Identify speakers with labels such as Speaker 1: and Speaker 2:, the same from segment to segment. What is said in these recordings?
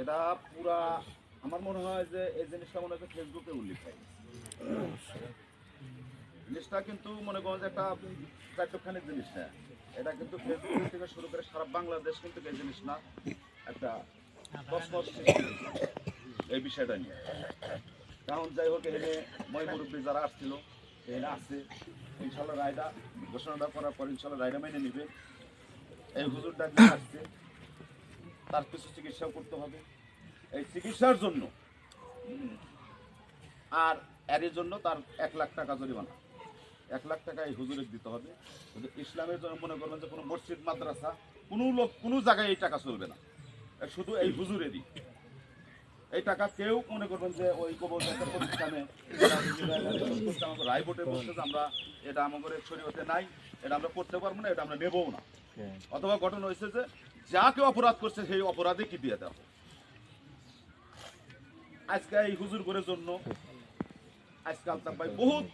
Speaker 1: এটা পুরা, আমার মনে হয় যে এই জিনিসটা মনে হয় ফেসবুকে উল্লেখ হয়। জিনিসটা কিন্তু মনে করেন যে একটা চারটখানির জিনিস না। এটা কিন্তু ফেসবুক থেকে শুরু করে সারা বাংলাদেশ কিন্তু এই জিনিস না, একটা এই বিষয়টা নিয়ে। কারণ যাই হোক এখানে মই মুরব্বী যারা আসছিল এখানে আসছে ইনশাল্লাহ রায়টা ঘোষণাটা করার পর ইনশাল্লাহ রায়টা মেনে নিবে। এই হুজুরটা যে আসছে তার কিছু চিকিৎসাও করতে হবে। এই চিকিৎসার জন্য, আর এর জন্য তার এক লাখ টাকা জরিমানা। এক লাখ টাকা এই হুজুরের দিতে হবে। ইসলামের জন্য মনে করবেন যে কোনো মসজিদ, মাদ্রাসা, কোনো লোক কোনো জায়গায় এই টাকা চলবে না। শুধু এই হুজুরেরই। এই টাকা কেউ মনে করবেন যে ওই কবর প্রতিষ্ঠানে রায়বোর্ডে বলছে যে আমরা এটা আমাদের শরীয়তে নাই এটা আমরা করতে পারব না এটা আমরা নেবও না। অথবা ঘটনা হয়েছে যে যা কেউ অপরাধ করছে সেই অপরাধে কি দিয়ে দেওয়া আজকে এই হুজুর করে জন্য আজকে আলতাফ ভাই বহুত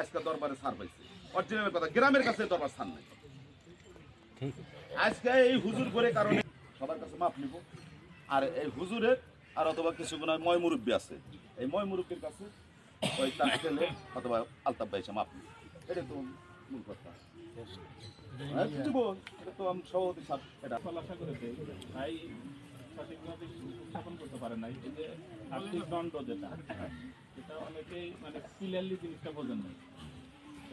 Speaker 1: আজকে দরবারে ছাড় পাইছে। অরিজিনাল কথা গ্রামের কাছে দরবার ছাড় নাই। আজকে এই হুজুর করে কারণে সবার কাছে মাপ নিব। আর এই হুজুরের আর অথবা কিছু কোনো ময় মুরব্বী আছে। এই ময় মুরব্বীর কাছে ওই তার ছেলে অথবা আলতাফ ভাই মাপ নিব এটা তো মূল কথা। হ্যাঁ, তো আমি সাহেব এটা
Speaker 2: তাই সঠিকভাবে করতে পারে নাই এই যে এটা অনেকেই মানে জিনিসটা নাই।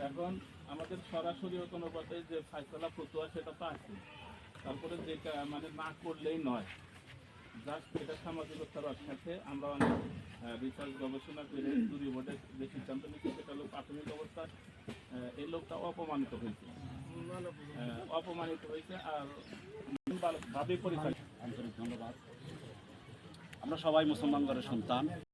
Speaker 2: এখন আমাদের সরাসরি কোনো পথে যে ফাইসলা ফতুয়া সেটা তো আছে। তারপরে যেটা মানে না করলেই নয় জাস্ট এটা সামাজিকতার সাথে আমরা অনেক রিসার্চ গবেষণা করে চুরি বোর্ডে যে সিদ্ধান্ত নিচ্ছি সেটা হলো প্রাথমিক অবস্থায় এই লোকটা অপমানিত হয়েছে। অপমানিত হয়েছে আর ভাবে পরিচয়।
Speaker 3: আন্তরিক ধন্যবাদ। আমরা সবাই মুসলমান ঘরের সন্তান।